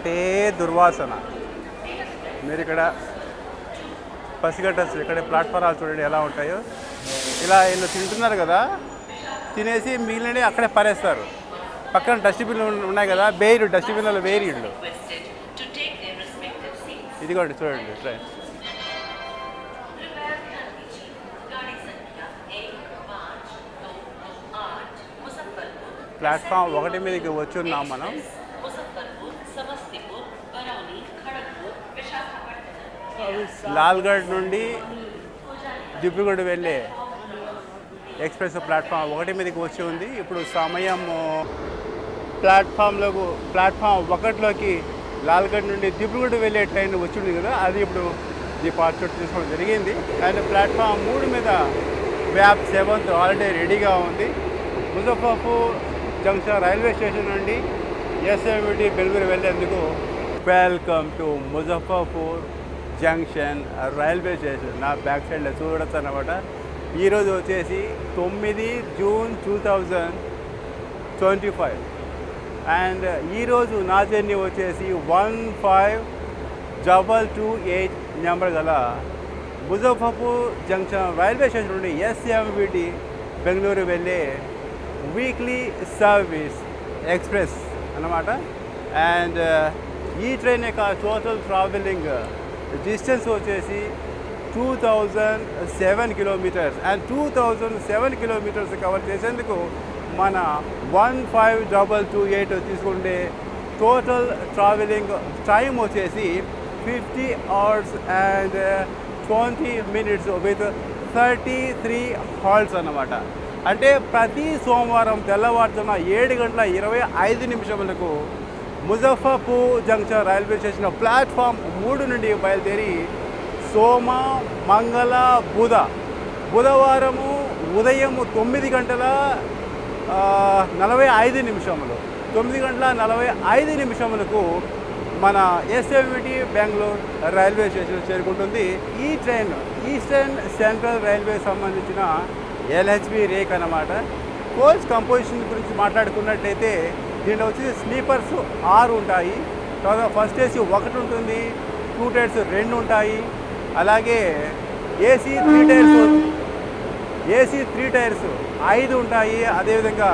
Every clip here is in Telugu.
అంటే దుర్వాసన. మీరు ఇక్కడ పసిగట్టచ్చు. ఇక్కడ ప్లాట్ఫారాలు చూడండి ఎలా ఉంటాయో. ఇలా వీళ్ళు తింటున్నారు కదా తినేసి మిగిలినవి అక్కడే పరేస్తారు. పక్కన డస్ట్బిన్లు ఉన్నాయి కదా బేరు డస్ట్బిన్లలో వేరు ఇళ్ళు. ఇదిగోండి చూడండి ట్రైన్ ప్లాట్ఫామ్ ఒకటి మీదకి వచ్చి ఉన్నాం మనం. లాల్గఢ్ నుండి దిబ్రుగఢ్ వెళ్ళే ఎక్స్ప్రెస్ ప్లాట్ఫామ్ ఒకటి మీదకి వచ్చి ఉంది. ఇప్పుడు సమయం ప్లాట్ఫామ్లోకి ప్లాట్ఫామ్ ఒకటిలోకి లాల్గఢ్ నుండి దిబ్రుగఢ్ వెళ్ళే ట్రైన్ వచ్చి ఉంది కదా అది ఇప్పుడు డిపార్చర్ తీసుకోవడం జరిగింది. అండ్ ప్లాట్ఫామ్ మూడు మీద వ్యాప్ సెవెంత్ ఆల్రెడీ రెడీగా ఉంది. ముజఫర్పూర్ జంక్షన్ రైల్వే స్టేషన్ నుండి SMD Bengaluru వెళ్ళేందుకు welcome to Muzaffarpur junction railway station నా బ్యాక్ సైడ్లో చూడొచ్చు అనమాట ఈరోజు వచ్చేసి తొమ్మిది June two thousand twenty five. And ఈరోజు నా జర్నీ వచ్చేసి one five double two eight number గల ముజఫర్పూర్ జంక్షన్ రైల్వే స్టేషన్ నుండి ఎస్ఎంవిటి బెంగళూరు వెళ్ళే వీక్లీ సర్వీస్ ఎక్స్ప్రెస్ అన్నమాట. అండ్ ఈ ట్రైన్ యొక్క టోటల్ ట్రావెలింగ్ డిస్టెన్స్ వచ్చేసి two thousand seven kilometres and two thousand seven kilometres cover చేసేందుకు మన one five double two eight తీసుకుంటే టోటల్ ట్రావెలింగ్ టైం వచ్చేసి fifty hours and twenty minutes with thirty three halts అన్నమాట. అంటే ప్రతి సోమవారం తెల్లవారుజామున ఏడు గంటల ఇరవై ఐదు నిమిషములకు Muzaffarpur junction railway station platform మూడు నుండి బయలుదేరి సోమ మంగళ బుధ. బుధవారము ఉదయం తొమ్మిది గంటల నలభై ఐదు నిమిషములు. తొమ్మిది గంటల నలభై ఐదు నిమిషములకు మన ఎస్ఎంవిటి బెంగళూరు రైల్వే స్టేషన్ చేరుకుంటుంది. ఈ ట్రైన్ ఈస్టర్న్ సెంట్రల్ రైల్వే సంబంధించిన ఎల్హెచ్బి రేక్ అన్నమాట. కోచ్ కంపోజిషన్ గురించి మాట్లాడుకున్నట్లయితే దీనిలో వచ్చి స్లీపర్స్ ఆరు ఉంటాయి. తర్వాత ఫస్ట్ ఏసీ ఒకటి ఉంటుంది టూ టైర్స్ రెండు ఉంటాయి. అలాగే AC three tiers AC three tiers ఐదు ఉంటాయి. అదేవిధంగా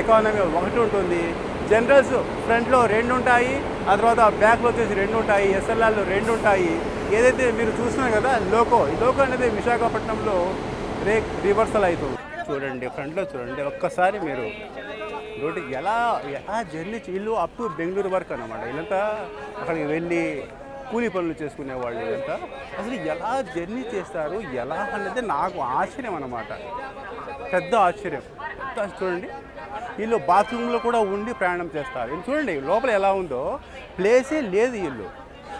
ఎకానమీ ఒకటి ఉంటుంది. జనరల్స్ ఫ్రంట్లో రెండు ఉంటాయి. ఆ తర్వాత బ్యాక్లో వచ్చేసి రెండు ఉంటాయి. ఎస్ఎల్ఆర్లో రెండు ఉంటాయి. ఏదైతే మీరు చూస్తున్నారు కదా లోకో. లోకో అనేది విశాఖపట్నంలో రేక్ రివర్సల్ అవుతుంది. చూడండి ఫ్రంట్లో చూడండి. ఒక్కసారి మీరు రోడ్డు ఎలా ఎలా జర్నీ వీళ్ళు ఇల్లు అప్ టు బెంగళూరు వరకు అనమాట వీళ్ళంతా అక్కడికి వెళ్ళి కూలీ పనులు చేసుకునే వాళ్ళు వీళ్ళంతా అసలు ఎలా జర్నీ చేస్తారు ఎలా అనేది నాకు ఆశ్చర్యం అనమాట పెద్ద ఆశ్చర్యం. చూడండి. వీళ్ళు బాత్రూంలో కూడా ఉండి ప్రయాణం చేస్తారు. చూడండి లోపల ఎలా ఉందో. ప్లేసే లేదు వీళ్ళు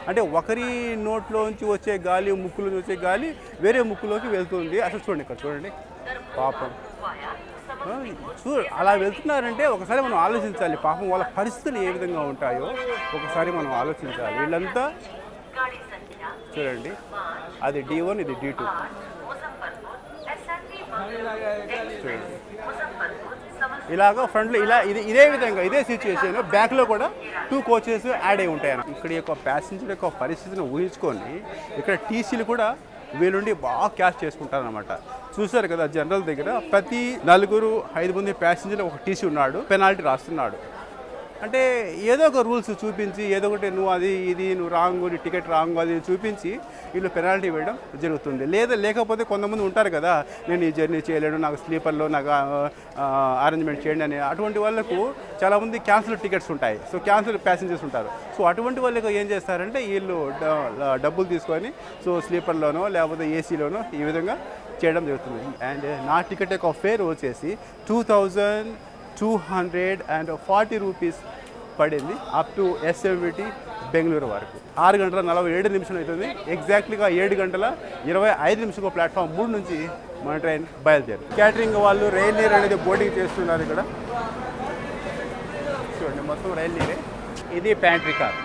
అంటే ఒకరి నోట్లోంచి వచ్చే గాలి ముక్కులోంచి వచ్చే గాలి వేరే ముక్కులోకి వెళ్తుంది. అసలు చూడండి ఇక్కడ చూడండి. పాపం. చూ అలా వెళ్తున్నారంటే ఒకసారి మనం ఆలోచించాలి. పాపం వాళ్ళ పరిస్థితులు ఏ విధంగా ఉంటాయో ఒకసారి మనం ఆలోచించాలి. వీళ్ళంతా చూడండి. అది డి వన్ ఇది డి టూ చూడండి. ఇలాగ ఫ్రంట్లో ఇలా ఇది ఇదే విధంగా ఇదే సిచ్యువేషన్ బ్యాక్లో కూడా టూ కోచెస్ యాడ్ అయి ఉంటాయి ఇక్కడ యొక్క ప్యాసింజర్ యొక్క పరిస్థితిని ఊహించుకొని ఇక్కడ టీసీలు కూడా వీళ్ళుండి బాగా క్యాష్ చేసుకుంటారనమాట చూశారు కదా జనరల్ దగ్గర. ప్రతి నలుగురు ఐదు మంది ప్యాసింజర్ ఒక టీసీ ఉన్నాడు పెనాల్టీ రాస్తున్నాడు. అంటే ఏదో ఒక రూల్స్ చూపించి ఏదో ఒకటి నువ్వు అది ఇది నువ్వు రాంగ్ నీ టికెట్ రాంగ్ అది చూపించి వీళ్ళు పెనాల్టీ వేయడం జరుగుతుంది. లేదా లేకపోతే కొంతమంది ఉంటారు కదా నేను ఈ జర్నీ చేయలేను నాకు స్లీపర్లో నాకు అరేంజ్మెంట్ చేయండి అని. అటువంటి వాళ్ళకు చాలామంది క్యాన్సిల్ టికెట్స్ ఉంటాయి. సో క్యాన్సిల్ ప్యాసింజర్స్ ఉంటారు. సో అటువంటి వాళ్ళకి ఏం చేస్తారంటే వీళ్ళు డబ్బులు తీసుకొని సో స్లీపర్లోనో లేకపోతే ఏసీలోనో ఈ విధంగా చేయడం జరుగుతుంది. అండ్ నా టికెట్ యొక్క ఫేర్ వచ్చేసి two thousand two hundred and forty rupees పడింది అప్ టు ఎస్ఎంవిటి బెంగళూరు వరకు. ఆరు గంటల నలభై ఏడు నిమిషాలు అవుతుంది. ఎగ్జాక్ట్లీగా ఏడు గంటల ఇరవై ఐదు నిమిషాల ప్లాట్ఫామ్ మూడు నుంచి మన ట్రైన్ బయలుదేరు. క్యాటరింగ్ వాళ్ళు రైల్ నీరు అనేది బోర్డింగ్ చేస్తున్నారు ఇక్కడ. చూడండి మొత్తం రైల్ నీరే. ఇది ప్యాంట్రీ కార్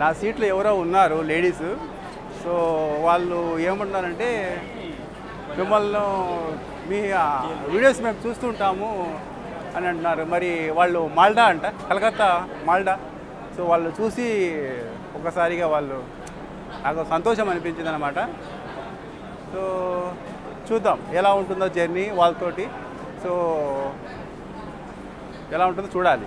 నా సీట్లో ఎవరో ఉన్నారు లేడీస్ సో వాళ్ళు ఏమంటున్నారంటే మిమ్మల్ని మీ వీడియోస్ మేము చూస్తుంటాము అని అంటున్నారు. మరి వాళ్ళు మాల్డా అంట? కలకత్తా మాల్డా? సో వాళ్ళు చూసి ఒకసారిగా వాళ్ళు నాకు సంతోషం అనిపించింది అనమాట సో చూద్దాం ఎలా ఉంటుందో జర్నీ వాళ్ళతోటి. సో ఎలా ఉంటుందో చూడాలి.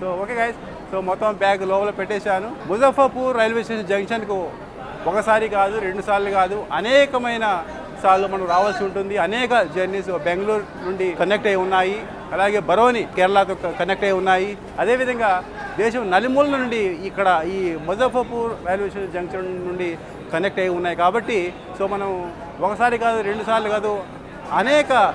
సో ఓకే గైస్ సో మొత్తం బ్యాగ్ లోపల పెట్టేశాను. ముజఫర్పూర్ రైల్వే స్టేషన్ జంక్షన్కు ఒకసారి కాదు రెండు సార్లు కాదు అనేకమైన సార్లు మనం రావాల్సి ఉంటుంది. అనేక జర్నీస్ బెంగళూరు నుండి కనెక్ట్ అయి ఉన్నాయి. అలాగే బరోని కేరళతో కనెక్ట్ అయి ఉన్నాయి. అదేవిధంగా దేశం నలుమూల నుండి ఇక్కడ ఈ ముజఫర్పూర్ రైల్వే స్టేషన్ జంక్షన్ నుండి కనెక్ట్ అయి ఉన్నాయి కాబట్టి సో మనం ఒకసారి కాదు రెండు సార్లు కాదు అనేక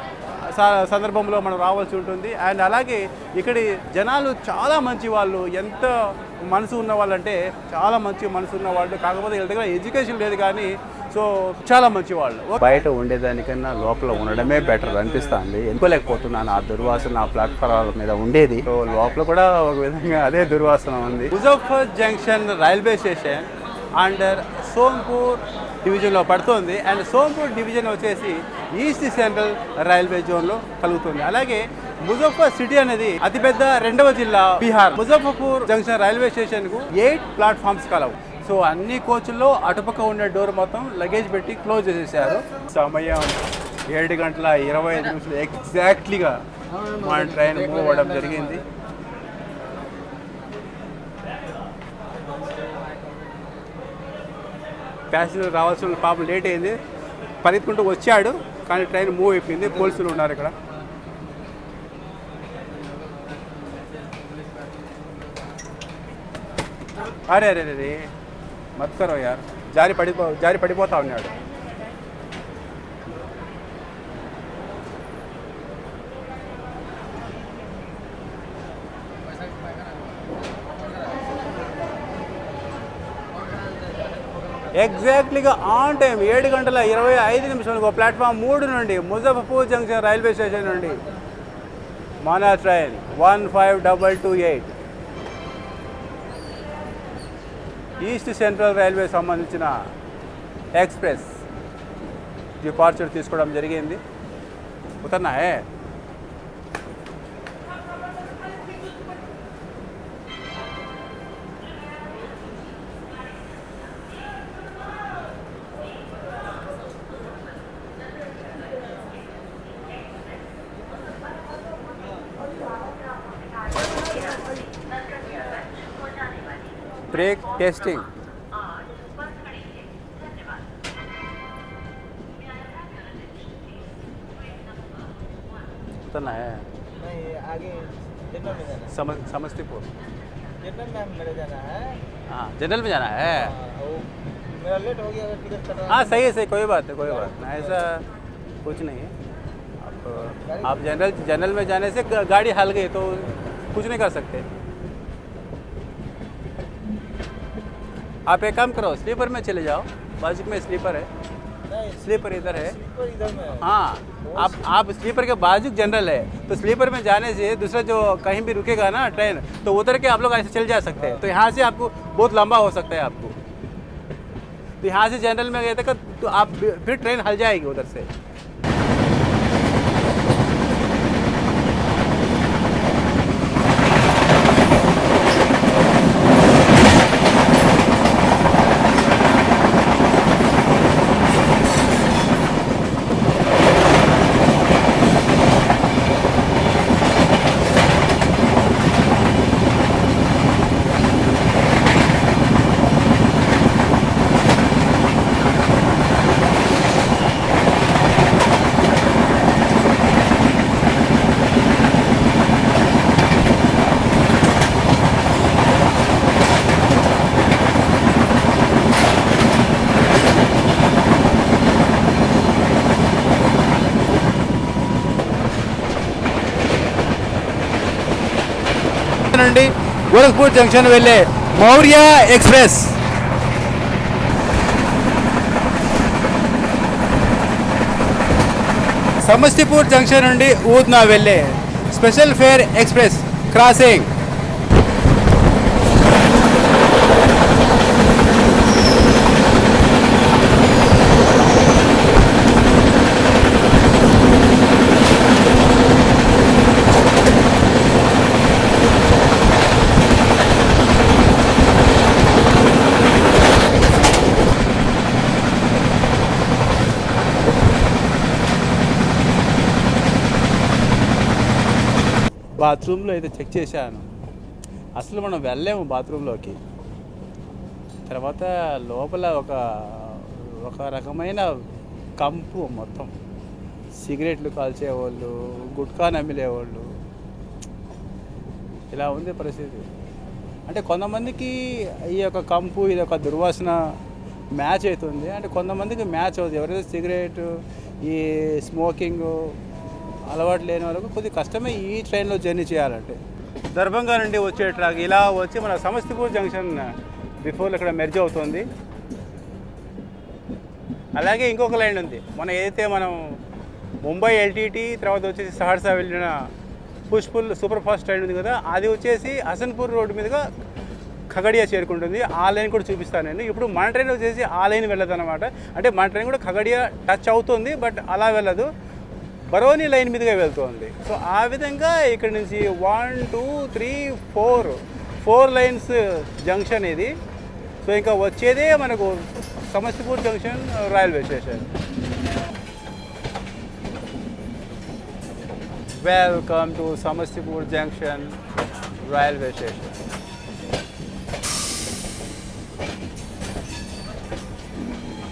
స- సందర్భంలో మనం రావాల్సి ఉంటుంది. అండ్ అలాగే ఇక్కడి జనాలు చాలా మంచి వాళ్ళు. ఎంత మనసు ఉన్న వాళ్ళంటే చాలా మంచి మనసు ఉన్న వాళ్ళు కాకపోతే వీళ్ళ దగ్గర ఎడ్యుకేషన్ లేదు కానీ సో చాలా మంచి వాళ్ళు బయట ఉండేదానికన్నా లోపల ఉండడమే బెటర్ అనిపిస్తుంది. ఎందుకోలేకపోతున్నాను ఆ దుర్వాసన ఆ ప్లాట్ఫారాల మీద ఉండేది. సో లోపల కూడా ఒక విధంగా అదే దుర్వాసన ఉంది. Muzaffar junction railway station under Sonpur డివిజన్లో పడుతుంది. అండ్ సోంపూర్ డివిజన్ వచ్చేసి ఈస్ట్ సెంట్రల్ రైల్వే జోన్లో కలుగుతుంది. అలాగే ముజఫర్ సిటీ అనేది అతిపెద్ద రెండవ జిల్లా బీహార్. ముజఫర్పూర్ జంక్షన్ రైల్వే స్టేషన్కు ఎయిట్ ప్లాట్ఫామ్స్ కలవు. సో అన్ని కోచ్ల్లో అటుపక్క ఉండే డోర్ మొత్తం లగేజ్ పెట్టి క్లోజ్ చేసేసారు. సమయం ఏడు గంటల ఇరవై ఐదు నిమిషాలు ఎగ్జాక్ట్లీగా మా ట్రైన్ మూవ్ అవ్వడం జరిగింది. ప్యాసింజర్ రావాల్సిన పాపం లేట్ అయింది. పరిగెత్తుకుంటూ వచ్చాడు కానీ ట్రైన్ మూవ్ అయిపోయింది. పోలీసులు ఉన్నారు ఇక్కడ. అరే అరే అరే మత్కరో యార్. జారి పడిపో జారి పడిపోతా ఉన్నాడు. ఎగ్జాక్ట్లీగా ఆన్ టైం ఏడు గంటల ఇరవై ఐదు నిమిషాలకు ప్లాట్ఫామ్ మూడు నుండి ముజఫర్పూర్ జంక్షన్ రైల్వే స్టేషన్ నుండి. మానా train one five double two eight east central railway సంబంధించిన ఎక్స్ప్రెస్ డిపార్చర్ తీసుకోవడం జరిగింది. ఉతన్నాయే ब्रेक टेस्टिंग। उतना है। समस्तीपुर। जनरल में मेरे जाना है। हाँ जनरल में जाना है। हाँ, मेरा लेट हो गया हाँ सही है सही कोई बात नहीं कोई बात नहीं ऐसा कुछ नहीं है। आप आप जनरल जनरल में जाने से गाड़ी हल गई तो कुछ नहीं कर सकते। आप एक काम करो स्लीपर में चले जाओ। बाजू में स्लीपर है। स्लीपर इधर है। है। हाँ आप आप स्लीपर के बाजू जनरल है। तो स्लीपर में जाने से दूसरा जो कहीं भी रुकेगा ना ट्रेन तो उतर के आप लोग ऐसे चल जा सकते हैं। तो यहाँ से आपको बहुत लंबा हो सकता है आपको। तो यहाँ से जनरल में गए तक तो आप फिर ट्रेन हल जाएगी उधर से। గోరఖ్పూర్ జంక్షన్ వెళ్ళే మౌర్య ఎక్స్ప్రెస్. సమస్తిపూర్ జంక్షన్ నుండి ఊద్నా వెళ్ళే స్పెషల్ ఫేర్ ఎక్స్ప్రెస్ క్రాసింగ్. బాత్రూంలో అయితే చెక్ చేశాను. అసలు మనం వెళ్ళలేము బాత్రూంలోకి. తర్వాత లోపల ఒక ఒక రకమైన కంపు మొత్తం. సిగరెట్లు కాల్చేవాళ్ళు గుట్కా నమిలేవాళ్ళు. ఇలా ఉంది పరిస్థితి. అంటే కొంతమందికి ఈ యొక్క కంపు ఇది ఒక దుర్వాసన మ్యాచ్ అవుతుంది. అంటే కొంతమందికి మ్యాచ్ అవుతుంది ఎవరైతే సిగరెట్ ఈ స్మోకింగ్ అలవాటు లేని వాళ్ళకు కొద్దిగా కష్టమే ఈ ట్రైన్లో జర్నీ చేయాలంటే. దర్భంగా నుండి వచ్చే ట్రాక్ ఇలా వచ్చి మన సమస్తిపూర్ జంక్షన్ బిఫోర్ ఇక్కడ మెర్జ్ అవుతుంది. అలాగే ఇంకొక లైన్ ఉంది. మనం ఏదైతే మనం ముంబై ఎల్టీటీ తర్వాత వచ్చేసి సహర్సా వెళ్ళిన పుష్పుల్ సూపర్ ఫాస్ట్ ట్రైన్ ఉంది కదా అది వచ్చేసి హసన్పూర్ రోడ్డు మీదుగా ఖగడియా చేరుకుంటుంది. ఆ లైన్ కూడా చూపిస్తాను నేను. ఇప్పుడు మన ట్రైన్ వచ్చేసి ఆ లైన్ వెళ్ళదు అనమాట అంటే మన ట్రైన్ కూడా ఖగడియా టచ్ అవుతుంది బట్ అలా వెళ్ళదు. బరోని లైన్ మీదుగా వెళ్తుంది. సో ఆ విధంగా ఇక్కడ నుంచి one two three four four lines junction ఇది. సో ఇంకా వచ్చేదే మనకు Samastipur junction railway station. Welcome to Samastipur junction railway station.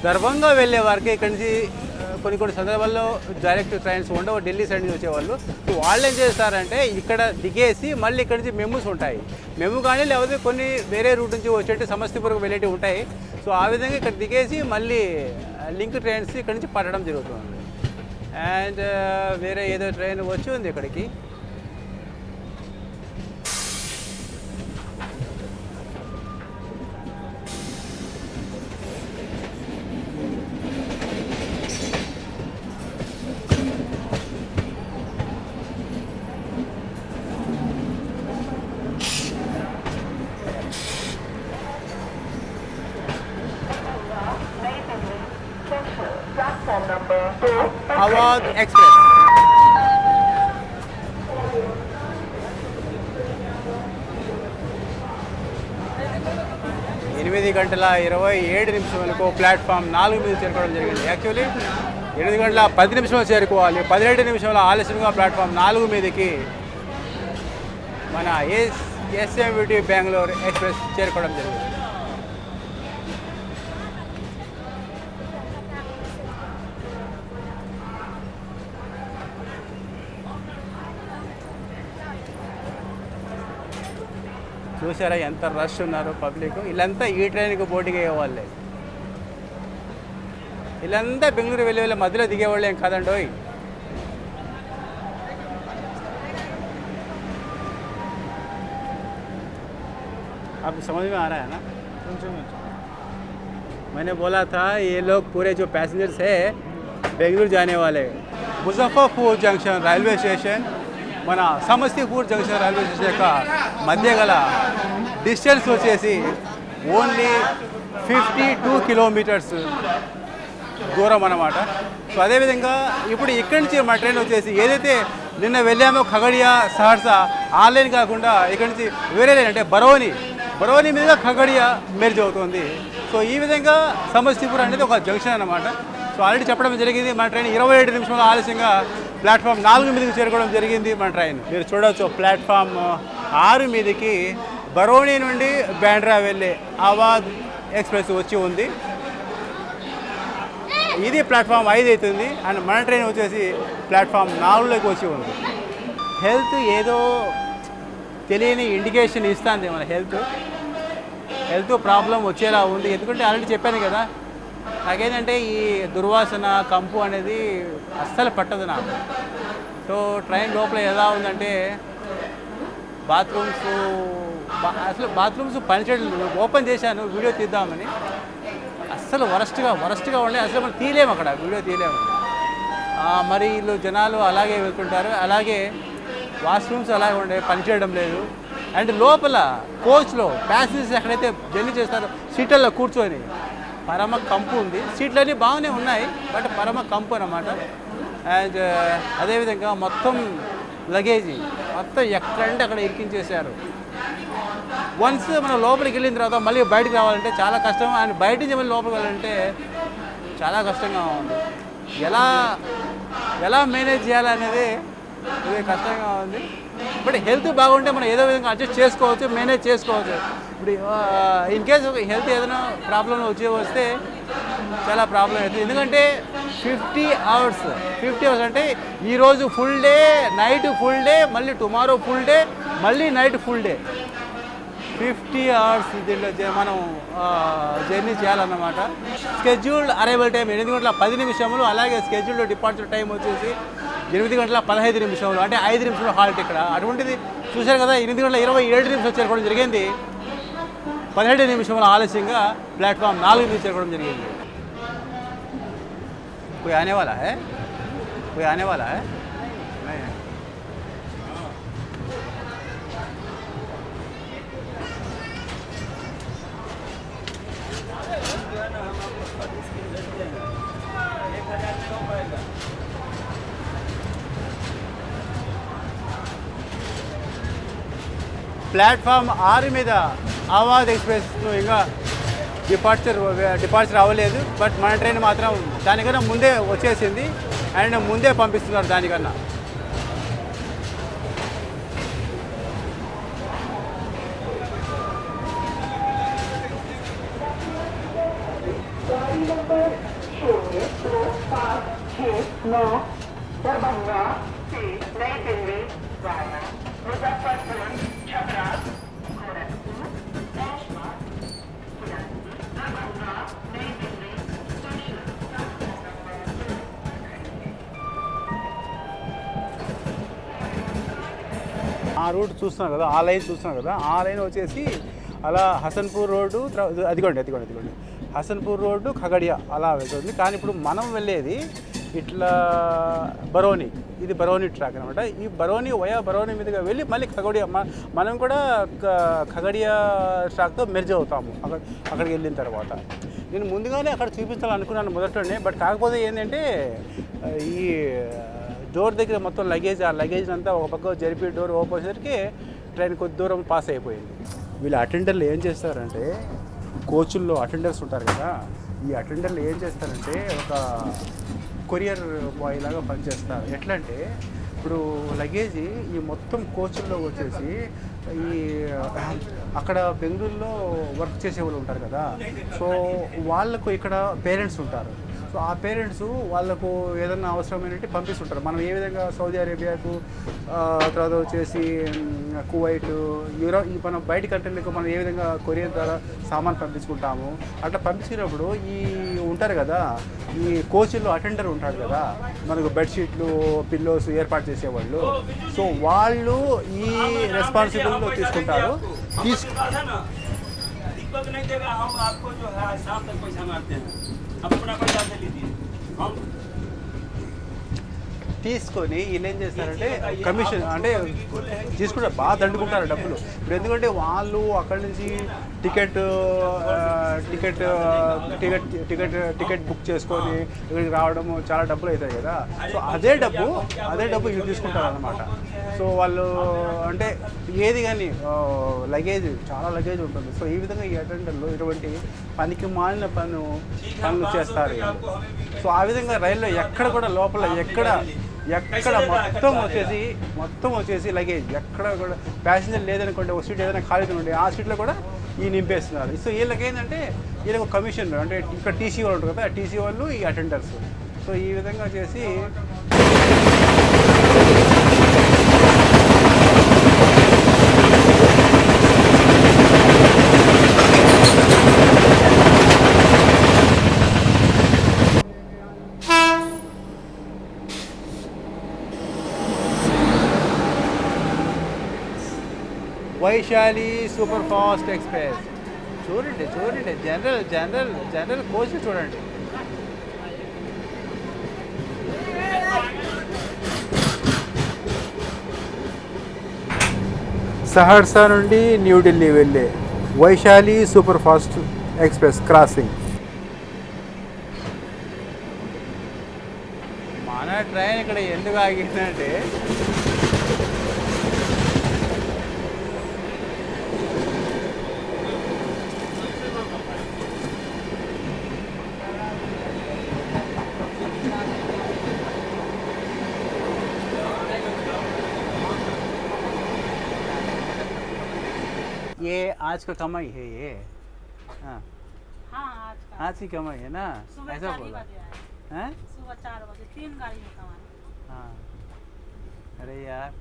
Darbhanga వెళ్ళే వారికి ఇక్కడి నుంచి కొన్ని కొన్ని సందర్భాల్లో డైరెక్ట్ ట్రైన్స్ ఉండవు ఢిల్లీ సైడ్ నుంచి వచ్చేవాళ్ళు. సో వాళ్ళు ఏం చేస్తారంటే ఇక్కడ దిగేసి మళ్ళీ ఇక్కడ నుంచి మెమూస్ ఉంటాయి. మెము కానీ లేకపోతే కొన్ని వేరే రూట్ నుంచి వచ్చేటి సమస్తిపూర్కి వెళ్ళేటివి ఉంటాయి. సో ఆ విధంగా ఇక్కడ దిగేసి మళ్ళీ లింక్ ట్రైన్స్ ఇక్కడ నుంచి పట్టడం జరుగుతుంది. అండ్ వేరే ఏదో ట్రైన్ వచ్చి ఉంది ఇక్కడికి. అవాద్ ఎక్స్ప్రెస్. ఎనిమిది గంటల ఇరవై ఏడు నిమిషాలకు ప్లాట్ఫామ్ నాలుగు మీద చేరుకోవడం జరిగింది. యాక్చువల్లీ ఎనిమిది గంటల పది నిమిషాలు చేరుకోవాలి. పదిహేడు నిమిషాల ఆలస్యంగా ప్లాట్ఫామ్ నాలుగు మీదకి మన ఎస్ ఎస్ఎంవిటి బెంగళూరు ఎక్స్ప్రెస్ చేరుకోవడం జరిగింది. చూసారా ఎంత రష్ ఉన్నారు పబ్లిక్ వీళ్ళంతా ఈ ట్రైన్కి పోటీగా అయ్యేవాళ్ళే వీళ్ళంతా బెంగళూరు వెళ్ళే వాళ్ళ మధ్యలో దిగేవాళ్ళు ఏం కాదండోయ్ आपको समझ में आ रहा है ना मैंने बोला था ये लोग पूरे जो पैसेंजर्स है बेंगलुरु जाने वाले मुजफ्फरपुर जंक्शन రైల్వే స్టేషన్ మన సమస్తీపూర్ జంక్షన్ రైల్వే స్టేషన్ యొక్క మధ్య గల డిస్టెన్స్ వచ్చేసి ఓన్లీ ఫిఫ్టీ టూ కిలోమీటర్స్ దూరం అన్నమాట. సో అదేవిధంగా ఇప్పుడు ఇక్కడి నుంచి మా ట్రైన్ వచ్చేసి ఏదైతే నిన్న వెళ్ళామో ఖగడియా సహర్సా ఆన్లైన్ కాకుండా ఇక్కడి నుంచి వేరే లైన్ అంటే బరోని బరోని మీద ఖగడియా మెర్జ్ అవుతుంది. సో ఈ విధంగా సమస్తీపూర్ అనేది ఒక జంక్షన్ అనమాట సో ఆల్రెడీ చెప్పడం జరిగింది మన ట్రైన్ ఇరవై ఏడు నిమిషాల ఆలస్యంగా ప్లాట్ఫామ్ నాలుగు మీదకి చేరుకోవడం జరిగింది మన ట్రైన్. మీరు చూడవచ్చు ప్లాట్ఫామ్ ఆరు మీదకి బరోని నుండి బ్యాండ్రా వెళ్ళే ఆవాద్ ఎక్స్ప్రెస్ వచ్చి ఉంది. ఇది ప్లాట్ఫామ్ ఐదు అవుతుంది అండ్ మన ట్రైన్ వచ్చేసి ప్లాట్ఫామ్ నాలుగులోకి వచ్చి ఉంది. హెల్త్ ఏదో తెలియని ఇండికేషన్ ఇస్తుంది మన హెల్త్. హెల్త్ ప్రాబ్లం వచ్చేలా ఉంది. ఎందుకంటే ఆల్రెడీ చెప్పాను కదా నాకేంటంటే ఈ దుర్వాసన కంపు అనేది అస్సలు పట్టదు నాకు. సో ట్రైన్ లోపల ఎలా ఉందంటే బాత్రూమ్స్ అసలు బాత్రూమ్స్ పనిచేయడం లేదు. ఓపెన్ చేశాను వీడియో తీద్దామని. అస్సలు వరస్ట్గా వరస్ట్గా ఉండే అసలు మనం తీయలేము అక్కడ వీడియో తీయలేము. మరి వీళ్ళు జనాలు అలాగే వెళ్తుంటారు. అలాగే వాష్రూమ్స్ అలాగే ఉండే పనిచేయడం లేదు. అండ్ లోపల కోచ్లో ప్యాసింజర్స్ ఎక్కడైతే జర్నీ చేస్తారో సీట్లలో కూర్చొని పరమ కంపు ఉంది. సీట్లన్నీ బాగానే ఉన్నాయి బట్ పరమ కంపు అన్నమాట. అండ్ అదేవిధంగా మొత్తం లగేజీ. మొత్తం ఎక్కడంటే అక్కడ ఇరికించేశారు. వన్స్ మనం లోపలికి వెళ్ళిన తర్వాత మళ్ళీ బయటకు రావాలంటే చాలా కష్టం. అండ్ బయట నుంచి మళ్ళీ లోపలికి వెళ్ళాలంటే చాలా కష్టంగా ఉంది. ఎలా ఎలా మేనేజ్ చేయాలనేది ఇది కష్టంగా ఉంది. బట్ హెల్త్ బాగుంటే మనం ఏదో విధంగా అడ్జస్ట్ చేసుకోవచ్చు మేనేజ్ చేసుకోవచ్చు. ఇప్పుడు ఇన్ కేస్ హెల్త్ ఏదైనా ప్రాబ్లం వచ్చి వస్తే చాలా ప్రాబ్లం అవుతుంది. ఎందుకంటే ఫిఫ్టీ అవర్స్. ఫిఫ్టీ అవర్స్ అంటే ఈరోజు full day night full day మళ్ళీ టుమారో ఫుల్ డే మళ్ళీ night full day fifty hours దీంట్లో మనం జర్నీ చేయాలన్నమాట. స్కెడ్యూల్డ్ అరైవల్ టైం ఎనిమిది గంటల పది నిమిషములు అలాగే స్కెడ్యూల్డ్ డిపార్చర్ టైం వచ్చేసి ఎనిమిది గంటల పదహైదు నిమిషములు అంటే ఐదు నిమిషాలు హాల్ట్ ఇక్కడ. అటువంటిది చూశారు కదా ఎనిమిది గంటల ఇరవై ఏడు నిమిషాలు చేరుకోవడం జరిగింది. పదిహేడు నిమిషముల ఆలస్యంగా ప్లాట్ఫామ్ నాలుగు నుంచి చేరుకోవడం జరిగింది. कोई आने वाला है? कोई आने वाला है? प्लेटफॉर्म आर मीद आवाद एक्सप्रेस तो इंका డిపార్చర్ డిపార్చర్ అవ్వలేదు. బట్ మన ట్రైన్ మాత్రం దానికన్నా ముందే వచ్చేసింది. అండ్ ముందే పంపిస్తున్నారు దానికన్నా. ఆ రూట్ చూస్తున్నాం కదా ఆ లైన్ చూస్తున్నాం కదా ఆ లైన్ వచ్చేసి అలా హసన్పూర్ రోడ్డు అదిగోండి అదిగోండి అదిగోండి. హసన్పూర్ రోడ్డు ఖగడియా అలా వెళ్తుంది. కానీ ఇప్పుడు మనం వెళ్ళేది ఇట్లా బరోని. ఇది బరోని ట్రాక్ అనమాట ఈ బరోని వయా బరోని మీదుగా వెళ్ళి మళ్ళీ ఖగడియా మనం కూడా క- ఖగడియా ట్రాక్తో మెర్జ్ అవుతాము. అక్కడ అక్కడికి వెళ్ళిన తర్వాత. నేను ముందుగానే అక్కడ చూపించాలనుకున్నాను మొదట్లోనే. బట్ కాకపోతే ఏంటంటే ఈ డోర్ దగ్గర మొత్తం లగేజ్ ఆ లగేజ్ అంతా ఒక పక్క జరిపి డోర్ ఓపెన్ ట్రైన్ కొద్ది దూరం పాస్ అయిపోయింది. వీళ్ళు అటెండర్లు ఏం చేస్తారంటే కోచుల్లో అటెండర్స్ ఉంటారు కదా ఈ అటెండర్లు ఏం చేస్తారంటే ఒక కొరియర్ బాయ్ లాగా పనిచేస్తారు. ఎట్లా అంటే ఇప్పుడు లగేజ్ ఈ మొత్తం కోచుల్లో వచ్చేసి ఈ అక్కడ బెంగళూరులో వర్క్ చేసే వాళ్ళు ఉంటారు కదా సో వాళ్ళకు ఇక్కడ పేరెంట్స్ ఉంటారు. సో ఆ పేరెంట్స్ వాళ్ళకు ఏదైనా అవసరమైనట్టు పంపిస్తుంటారు. మనం ఏ విధంగా సౌదీ అరేబియాకు తర్వాత వచ్చేసి కువైట్ యూరో ఈ మనం బయట కంట్రీలకు మనం ఏ విధంగా కొరియర్ ద్వారా సామాన్ పంపించుకుంటాము అట్లా పంపించినప్పుడు ఈ ఉంటారు కదా ఈ కోచ్లో అటెండర్ ఉంటాడు కదా మనకు బెడ్షీట్లు పిల్లోస్ ఏర్పాటు చేసేవాళ్ళు. సో వాళ్ళు ఈ రెస్పాన్సిబిలిటీలో తీసుకుంటారు. తీసుకు अपना पैसा से लीजिए। हम తీసుకొని వీళ్ళు ఏం చేస్తారంటే కమిషన్ అంటే తీసుకుంటారు బాగా దండుకుంటారు డబ్బులు. ఇప్పుడు ఎందుకంటే వాళ్ళు అక్కడి నుంచి ticket ticket ticket ticket ticket book చేసుకొని ఇక్కడికి రావడం చాలా డబ్బులు అవుతాయి కదా. సో అదే డబ్బు అదే డబ్బు వీళ్ళు తీసుకుంటారు అనమాట సో వాళ్ళు అంటే ఏది కానీ లగేజ్ చాలా లగేజ్ ఉంటుంది. సో ఈ విధంగా ఈ అటెండర్లు ఇటువంటి పనికి మాలిన పను పనులు చేస్తారు. సో ఆ విధంగా రైల్లో ఎక్కడ కూడా లోపల ఎక్కడ ఎక్కడ మొత్తం వచ్చేసి మొత్తం వచ్చేసి లగేజ్ ఎక్కడ కూడా ప్యాసింజర్ లేదనుకోండి ఒక సీట్ ఏదైనా ఖాళీ ఉండే ఆ సీట్లో కూడా ఈ నింపేస్తున్నారు. సో వీళ్ళకి ఏంటంటే వీళ్ళకి కమిషన్ అంటే ఇక్కడ టీసీ వాళ్ళు ఉంటారు కదా ఆ టీసీ వాళ్ళు ఈ అటెండర్స్ సో ఈ విధంగా చేసి వైశాలి సూపర్ ఫాస్ట్ ఎక్స్ప్రెస్. చూడండి చూడండి. జనరల్ జనరల్ జనరల్ కోచ్ చూడండి. సహర్సా నుండి న్యూఢిల్లీ వెళ్ళే Vaishali super fast express crossing. మన ట్రైన్ ఇక్కడ ఎందుకు ఆగిందంటే आज का कमाई है ये। हाँ। हाँ आज का। आज की कमाई है ना? ऐसा बोला। हैं? सुबह चार बजे तीन गाड़ी में कमाए हाँ। अरे यार।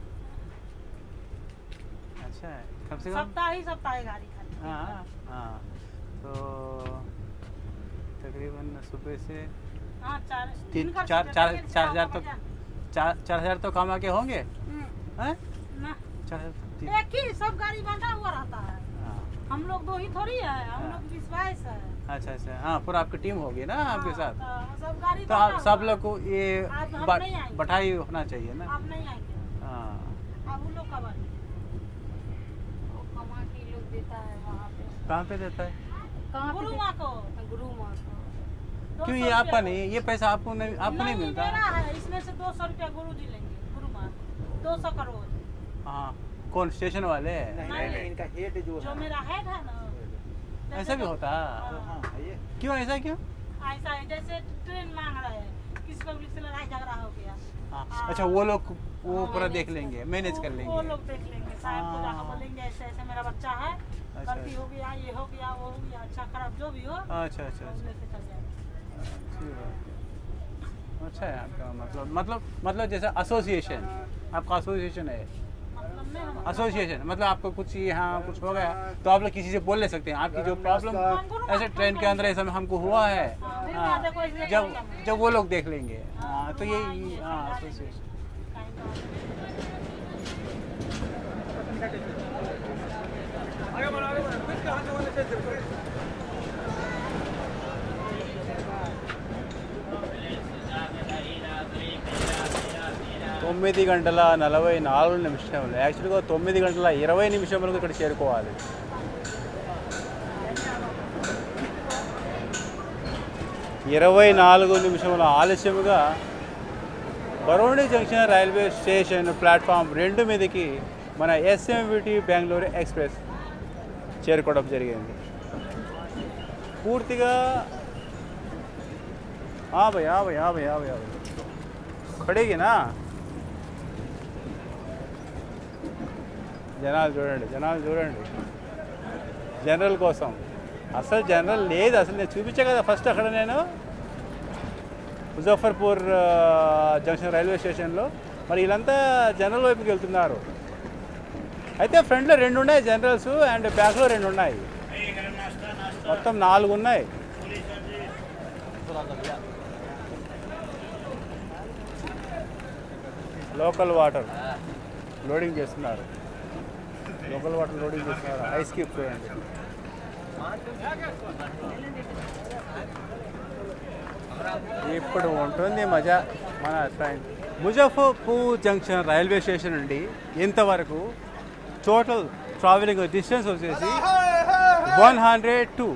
अच्छा है कम से कम। सप्ताह ही सप्ताह ही गाड़ी खाली। हाँ हाँ। तो तकरीबन सुबह से हाँ चार तीन चार चार चार हज़ार तो। चार चार हज़ार तो कमा के होंगे? हम्म, हैं? ना। चार हज़ार एक ही सब गाड़ी बंधा हुआ रहता है हाँ। हम लोग दो ही थोड़ी है हम हाँ। लोग बीस बाईस है। अच्छा अच्छा। हाँ पूरा आपकी टीम होगी ना आपके हाँ, साथ? तो सब गाड़ी तो आप सब लोग को ये। बटाई होना चाहिए ना? आप नहीं आएँगे। हाँ। अब लोग कब आएँगे वो कमा के लोग देता है वहाँ पे। कहाँ पे देता है? गुरु माँ को। गुरु माँ को। क्यों ये आपका नहीं? ये पैसा आपको नहीं आपको नहीं मिलता? है इसमें से दो सौ रुपया गुरु जी लेंगे गुरु माँ दो सौ करोड़। हाँ। कौन स्टेशन वाले नहीं नहीं, नहीं इनका हेड जो जो है। मेरा हेड है ना ऐसा भी तो- होता। है हाँ, क्यों ऐसा क्यों? ऐसा है जैसे ट्रेन मांग रहे हैं किसी पब्लिक से लड़ाई झगड़ा हो गया। हाँ। अच्छा वो लोग वो पूरा देख लेंगे मैनेज कर लेंगे। वो लोग देख लेंगे साहब को जाकर। बोलेंगे ऐसे ऐसे मेरा बच्चा है अच्छा, गलती हो गया ये हो गया वो हो गया अच्छा खराब जो भी हो अच्छा अच्छा अच्छा। अच्छी है। आपका मतलब मतलब मतलब जैसे एसोसिएशन आपका एसोसिएशन है। एसोसिएशन मतलब आपको कुछ यहाँ कुछ हो गया तो आप लोग किसी से बोल ले सकते। हैं आपकी जो प्रॉब्लम ऐसे ट्रेन के अंदर ऐसा हमको हुआ है। हाँ जब जब वो लोग देख लेंगे। हाँ तो ये हाँ एसोसिएशन తొమ్మిది గంటల నలభై నాలుగు నిమిషములు. యాక్చువల్గా తొమ్మిది గంటల ఇరవై నిమిషములకు ఇక్కడ చేరుకోవాలి. ఇరవై నాలుగు నిమిషముల ఆలస్యముగా Barauni junction railway station platform రెండు మీదకి మన ఎస్ఎంవిటి బెంగళూరు ఎక్స్ప్రెస్ చేరుకోవడం జరిగింది. పూర్తిగా యాభై యాభై యాభై యాభై యాభై కడిగినా? జనాలు చూడండి జనాలు చూడండి. జనరల్ కోసం. అసలు జనరల్ లేదు అసలు నేను చూపించా కదా ఫస్ట్ అక్కడ నేను. ముజఫర్పూర్ జంక్షన్ రైల్వే స్టేషన్లో. మరి వీళ్ళంతా జనరల్ వైపుకి వెళ్తున్నారు. అయితే ఫ్రంట్లో రెండు ఉన్నాయి జనరల్స్ అండ్ బ్యాక్లో రెండు ఉన్నాయి. మొత్తం నాలుగు ఉన్నాయి. లోకల్ వాటర్ లోడింగ్ చేస్తున్నారు. లోకల్ వాటర్ లోడింగ్ చేస్తున్నారు ఐస్ క్యూబ్ చూడండి ఇప్పుడు ఉంటుంది మజా. మన train. Muzaffarpur junction railway station నుండి ఇంతవరకు టోటల్ ట్రావెలింగ్ డిస్టెన్స్ వచ్చేసి one hundred two.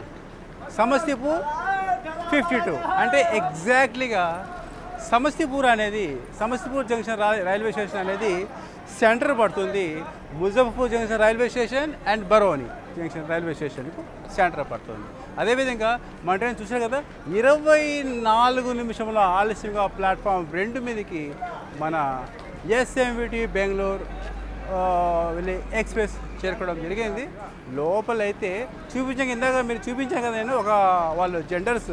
Samastipur fifty two. అంటే ఎగ్జాక్ట్లీగా సమస్తీపూర్ అనేది సమస్తీపూర్ జంక్షన్ రైల్వే స్టేషన్ అనేది సెంటర్ పడుతుంది Muzaffarpur junction railway station and Barauni junction railway స్టేషన్కు సెంటర్ పడుతుంది. అదేవిధంగా మన చూసారు కదా ఇరవై నాలుగు నిమిషంలో ఆలస్యంగా ప్లాట్ఫామ్ రెండు మీదకి మన ఎస్ఎంవిటి బెంగళూరు వెళ్ళి ఎక్స్ప్రెస్ చేరుకోవడం జరిగింది. లోపలైతే చూపించాక ఇందాక మీరు చూపించాం కదా నేను ఒక వాళ్ళు జెండర్స్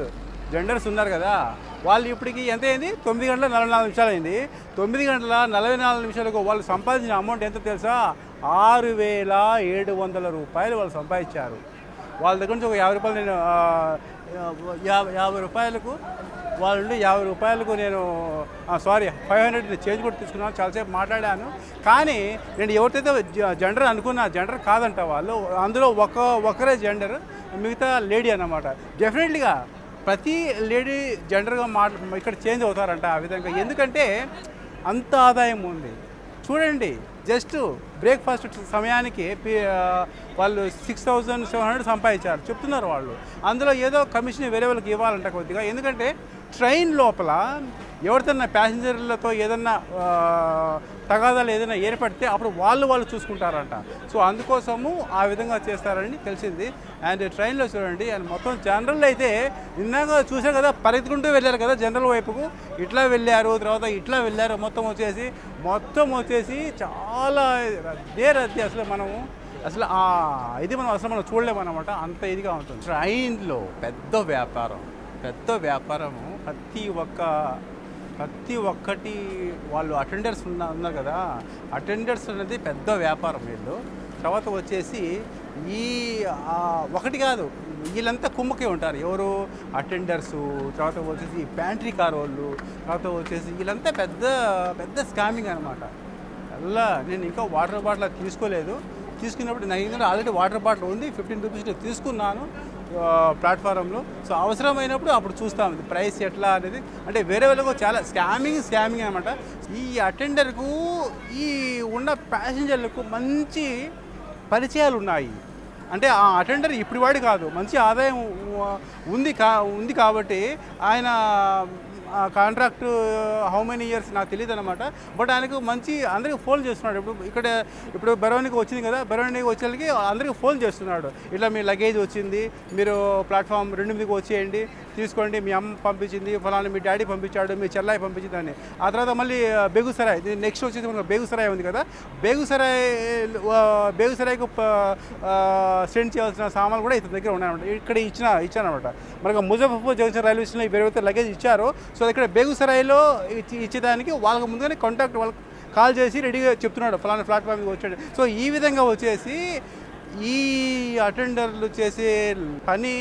జెండర్స్ ఉన్నారు కదా వాళ్ళు ఇప్పటికి ఎంత అయింది? తొమ్మిది గంటల నలభై నాలుగు నిమిషాలు అయింది. తొమ్మిది గంటల నలభై నాలుగు నిమిషాలకు వాళ్ళు సంపాదించిన అమౌంట్ ఎంత తెలుసా? ఆరు వేల ఏడు వందల రూపాయలు వాళ్ళు సంపాదించారు. వాళ్ళ దగ్గర నుంచి ఒక యాభై రూపాయలు నేను యాభై యాభై రూపాయలకు వాళ్ళ నుండి యాభై రూపాయలకు నేను సారీ ఫైవ్ హండ్రెడ్ చేంజ్ కూడా తీసుకున్నాను. చాలాసేపు మాట్లాడాను. కానీ నేను ఎవరికైతే జ- జెండర్ అనుకున్నా జెండర్ కాదంట వాళ్ళు. అందులో ఒక ఒకరే జెండర్ మిగతా లేడీ అన్నమాట. డెఫినెట్లీగా ప్రతి లేడీ జెండర్గా మాట్లా ఇక్కడ చేంజ్ అవుతారంట ఆ విధంగా. ఎందుకంటే అంత ఆదాయం ఉంది. చూడండి జస్ట్ బ్రేక్ఫాస్ట్ సమయానికి వాళ్ళు సిక్స్ థౌజండ్ సెవెన్ హండ్రెడ్ సంపాదించారు. చెప్తున్నారు వాళ్ళు. అందులో ఏదో కమిషన్ వేరే వాళ్ళకి ఇవ్వాలంట కొద్దిగా. ఎందుకంటే ట్రైన్ లోపల ఎవరితోన్నా ప్యాసింజర్లతో ఏదన్నా తగాదాలు ఏదైనా ఏర్పడితే అప్పుడు వాళ్ళు వాళ్ళు చూసుకుంటారంట. సో అందుకోసము ఆ విధంగా చేస్తారని తెలిసింది. అండ్ ట్రైన్లో చూడండి అండ్ మొత్తం జనరల్ అయితే ఇందాక చూశారు కదా పరిగెత్తుకుంటూ వెళ్ళారు కదా జనరల్ వైపుకు. ఇట్లా వెళ్ళారు తర్వాత ఇట్లా వెళ్ళారు మొత్తం వచ్చేసి మొత్తం వచ్చేసి చాలా రద్దే రద్దీ అసలు మనము. అసలు ఆ ఇది మనం అసలు మనం చూడలేము అనమాట అంత ఇదిగా ఉంటుంది. ట్రైన్లో పెద్ద వ్యాపారం పెద్ద వ్యాపారము ప్రతి ఒక్క ప్రతి ఒక్కటి వాళ్ళు అటెండర్స్ ఉన్న ఉన్నారు కదా అటెండర్స్ అనేది పెద్ద వ్యాపారం వీళ్ళు. తర్వాత వచ్చేసి ఈ ఒకటి కాదు వీళ్ళంతా కుమ్మకే ఉంటారు. ఎవరు? అటెండర్స్ తర్వాత వచ్చేసి ప్యాంట్రీ కార్ వాళ్ళు తర్వాత వచ్చేసి వీళ్ళంతా పెద్ద పెద్ద స్కామింగ్ అనమాట అలా నేను ఇంకా వాటర్ బాటిల్ తీసుకోలేదు. తీసుకున్నప్పుడు నా దగ్గర ఆల్రెడీ వాటర్ బాటిల్ ఉంది ఫిఫ్టీన్ రూపీస్ తీసుకున్నాను. ప్లాట్ఫారంలో. సో అవసరమైనప్పుడు అప్పుడు చూస్తాం. ఇది ప్రైస్ ఎట్లా అనేది. అంటే వేరే వాళ్ళకు చాలా స్కామింగ్ స్కామింగ్ అనమాట ఈ అటెండర్కు ఈ ఉన్న ప్యాసింజర్లకు మంచి పరిచయాలు ఉన్నాయి. అంటే ఆ అటెండర్ ఇప్పుడు వాడి కాదు. మంచి ఆదాయం ఉంది కా ఉంది కాబట్టి ఆయన కాంట్రాక్ట్ హౌ మెనీ ఇయర్స్ నాకు తెలియదు అనమాట బట్ ఆయనకు మంచి అందరికీ ఫోన్ చేస్తున్నాడు. ఇప్పుడు ఇక్కడ ఇప్పుడు బెరవనికి వచ్చింది కదా బెరవనికి వచ్చేకి అందరికీ ఫోన్ చేస్తున్నాడు. ఇట్లా మీ లగేజ్ వచ్చింది మీరు ప్లాట్ఫామ్ రెండు మీదకి వచ్చేయండి తీసుకోండి మీ అమ్మ పంపించింది ఫలానా మీ డాడీ పంపించాడు మీ చెల్లాయి పంపించింది అని. ఆ తర్వాత మళ్ళీ బేగుసరాయ్ నెక్స్ట్ వచ్చేసి మనకు బేగుసరాయ్ ఉంది కదా. బేగుసరాయ్ బేగుసరాయ్కు సెండ్ చేయాల్సిన సామాన్లు కూడా ఇతని దగ్గర ఉన్నాయన్నమాట. ఇక్కడ ఇచ్చిన ఇచ్చానమాట మనకు ముజఫర్పూర్ జంక్షన్ రైల్వే స్టేషన్లో ఎవరైతే లగేజ్ ఇచ్చారో. సో ఇక్కడ బేగుసరాయిలో ఇచ్చి ఇచ్చేదానికి వాళ్ళకు ముందుగానే కాంటాక్ట్ వాళ్ళకి కాల్ చేసి రెడీగా చెప్తున్నాడు. ఫలానా ప్లాట్ఫామ్ మీద వచ్చాడు. సో ఈ విధంగా వచ్చేసి ఈ అటెండర్లు చేసే పని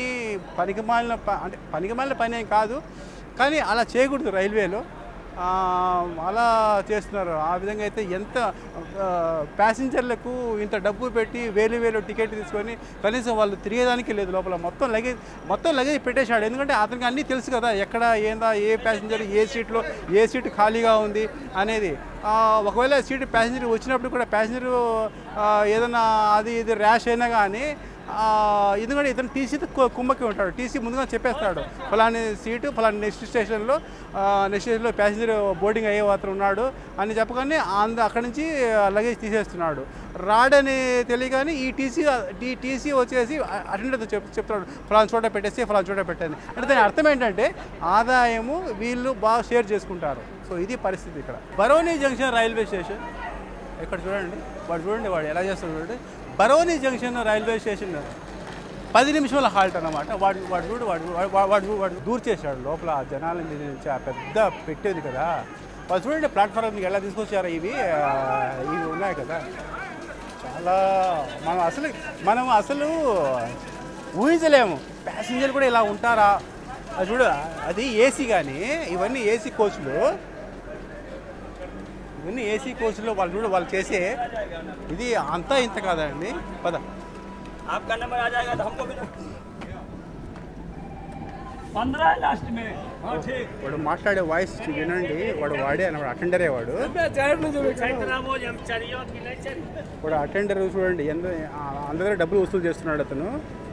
పనికిమాలిన ప అంటే పనికిమాలిన పని ఏం కాదు. కానీ అలా చేయకూడదు రైల్వేలో. అలా చేస్తున్నారు. ఆ విధంగా అయితే ఎంత ప్యాసింజర్లకు ఇంత డబ్బు పెట్టి వేలు వేలు టికెట్ తీసుకొని కనీసం వాళ్ళు తిరిగేదానికి లేదు లోపల. మొత్తం లగేజ్ మొత్తం లగేజ్ పెట్టేశాడు. ఎందుకంటే అతనికి అన్నీ తెలుసు కదా ఎక్కడ ఏందా ఏ ప్యాసింజర్ ఏ సీట్లో ఏ సీట్ ఖాళీగా ఉంది అనేది. ఒకవేళ సీటు ప్యాసింజర్ వచ్చినప్పుడు కూడా ప్యాసింజర్ ఏదైనా అది ఇది ర్యాష్ అయినా కానీ ఎందుకంటే ఇతను టీసీ కుమ్మకి ఉంటాడు. టీసీ ముందుగా చెప్పేస్తాడు. ఫలాని సీటు ఫలాని నెక్స్ట్ స్టేషన్లో నెక్స్ట్ స్టేషన్లో ప్యాసింజర్ బోర్డింగ్ అయ్యే అతను ఉన్నాడు అని చెప్పగానే అంద అక్కడి నుంచి లగేజ్ తీసేస్తున్నాడు. రాడని తెలియగానే ఈ టీసీ ఈ టీసీ వచ్చేసి అటెండర్తో చెప్ చెప్తాడు ఫలానా చోట పెట్టేసి ఫలానా చోట పెట్టండి. అంటే దాని అర్థం ఏంటంటే ఆదాయము వీళ్ళు బాగా షేర్ చేసుకుంటారు. సో ఇది పరిస్థితి ఇక్కడ. Barauni junction railway station. ఇక్కడ చూడండి? వాడు చూడండి వాడు ఎలా చేస్తాడు చూడండి. బరోని జంక్షన్ రైల్వే స్టేషన్ పది నిమిషాల హాల్ట్ అన్నమాట. వాడు వాడు చూడు వాడు వాడు వాడు దూరు దూర్ చేశాడు లోపల ఆ జనాల మీద నుంచి ఆ పెద్ద పెట్టేది కదా. వాళ్ళు చూడండి ప్లాట్ఫామ్ ఎలా తీసుకొచ్చారా ఇవి. ఇవి ఉన్నాయి కదా. చాలా మనం అసలు మనం అసలు ఊహించలేము. ప్యాసింజర్లు కూడా ఇలా ఉంటారా? అది చూడు అది ఏసీ కానీ ఇవన్నీ ఏసీ కోచ్లు ఇవన్నీ ఏసీ కోర్సులో వాళ్ళు కూడా వాళ్ళు చేసే ఇది అంతా ఇంత కాదండి. పద. వాడు మాట్లాడే వాయిస్ వినండి. వాడు వాడే అన్నమాట అటెండర్ వాడు. వాడు అటెండర్ చూడండి అందరూ డబ్బులు వసూలు చేస్తున్నాడు అతను.